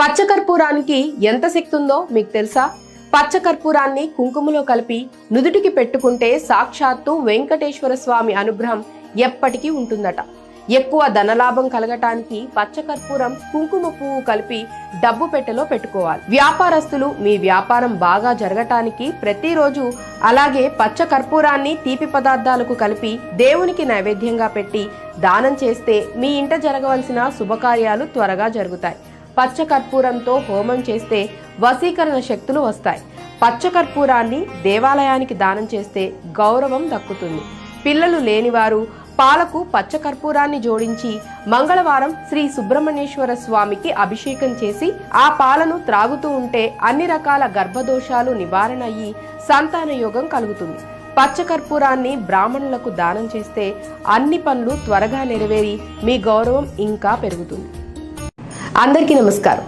పచ్చకర్పూరానికి ఎంత శక్తి ఉందో మీకు తెలుసా? పచ్చకర్పూరాన్ని కుంకుమలో కలిపి నుదుటికి పెట్టుకుంటే సాక్షాత్తు వెంకటేశ్వర స్వామి అనుగ్రహం ఎప్పటికీ ఉంటుందట. ఎక్కువ ధనలాభం కలగటానికి పచ్చకర్పూరం కుంకుమ పువ్వు కలిపి డబ్బు పెట్టెలో పెట్టుకోవాలి. వ్యాపారస్తులు మీ వ్యాపారం బాగా జరగటానికి ప్రతిరోజు అలాగే పచ్చ కర్పూరాన్ని తీపి పదార్థాలకు కలిపి దేవునికి నైవేద్యంగా పెట్టి దానం చేస్తే మీ ఇంట జరగవలసిన శుభకార్యాలు త్వరగా జరుగుతాయి. పచ్చ కర్పూరంతో హోమం చేస్తే వశీకరణ శక్తులు వస్తాయి. పచ్చ కర్పూరాన్ని దేవాలయానికి దానం చేస్తే గౌరవం దక్కుతుంది. పిల్లలు లేనివారు పాలకు పచ్చ కర్పూరాన్ని జోడించి మంగళవారం శ్రీ సుబ్రహ్మణ్యేశ్వర స్వామికి అభిషేకం చేసి ఆ పాలను త్రాగుతూ ఉంటే అన్ని రకాల గర్భదోషాలు నివారణ అయ్యి సంతాన యోగం కలుగుతుంది. పచ్చ కర్పూరాన్ని బ్రాహ్మణులకు దానం చేస్తే అన్ని పనులు త్వరగా నెరవేరి మీ గౌరవం ఇంకా పెరుగుతుంది. అందరికీ నమస్కారం.